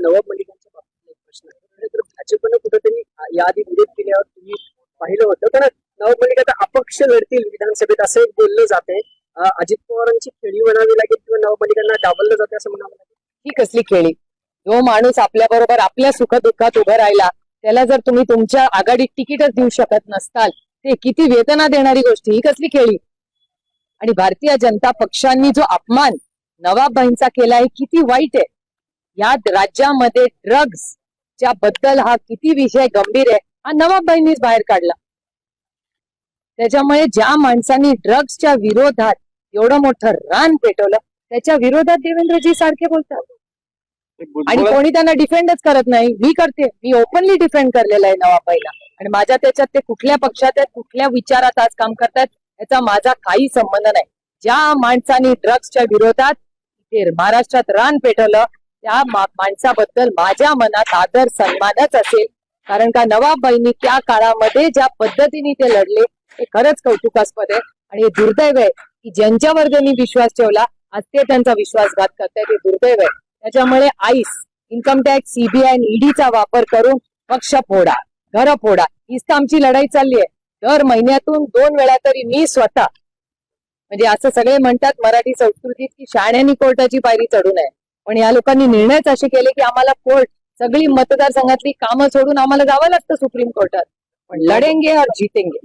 नवाब मलिकांच्या बाबतीत एक प्रश्न आहे. तर भाजपनं कुठेतरी याआधी विरोध केल्यावर तुम्ही पाहिलं होतं कारण नवाब मलिक आता अपक्ष लढतील विधानसभेत असं एक बोललं जाते अजित पवारांची खेळी म्हणावी लागेल किंवा नवाब मलिकांना डावललं जाते असं म्हणावं लागेल? ही कसली खेळी? जो माणूस आपल्या बरोबर आपल्या सुखदुःखात उभा राहिला त्याला जर तुम्ही तुमच्या आघाडीत तिकीटच देऊ शकत नसताल ते किती वेदना देणारी गोष्ट ही कसली खेळी? आणि भारतीय जनता पक्षांनी जो अपमान नवाबबाईंचा केला आहे किती वाईट आहे. या राज्यामध्ये ड्रग्ज च्या बद्दल हा किती विषय गंभीर आहे हा नवाबबाईंनीच बाहेर काढला. त्याच्यामुळे ज्या माणसांनी ड्रग्जच्या विरोधात एवढं मोठं रान पेटवलं त्याच्या विरोधात देवेंद्रजी सारखे बोलतात. आणि कोणी त्यांना डिफेंडच करत नाही. मी करते. मी ओपनली डिफेंड करलेला आहे नवाबाईला आणि माझ्या त्याच्यात ते कुठल्या पक्षात आहेत कुठल्या विचारात आज काम करतात याचा माझा काही संबंध नाही. ज्या माणसाने ड्रग्सच्या विरोधात महाराष्ट्रात रान पेटवलं त्या माणसाबद्दल माझ्या मनात आदर सन्मानच असेल. कारण का नवाबाईंनी त्या काळामध्ये ज्या पद्धतीने ते लढले ते खरंच कौतुकास्पद आहे. आणि हे दुर्दैव आहे की ज्यांच्यावर त्यांनी विश्वास ठेवला आज ते त्यांचा विश्वासघात करतायत हे दुर्दैव आहे. त्याच्यामुळे आईस इन्कम टॅक्स सीबीआय ईडीचा वापर करून पक्ष फोडा घर फोडा. हीच तर आमची लढाई चालली आहे. दर महिन्यातून दोन वेळा तरी मी स्वतः म्हणजे असं सगळे म्हणतात मराठी संस्कृतीत की शाण्यानी कोर्टाची पायरी चढू नये. पण या लोकांनी निर्णयच असे केले की आम्हाला कोर्ट सगळी मतदारसंघातली कामं सोडून आम्हाला जावं लागतं सुप्रीम कोर्टात. पण लढेंगे और जीतेंगे.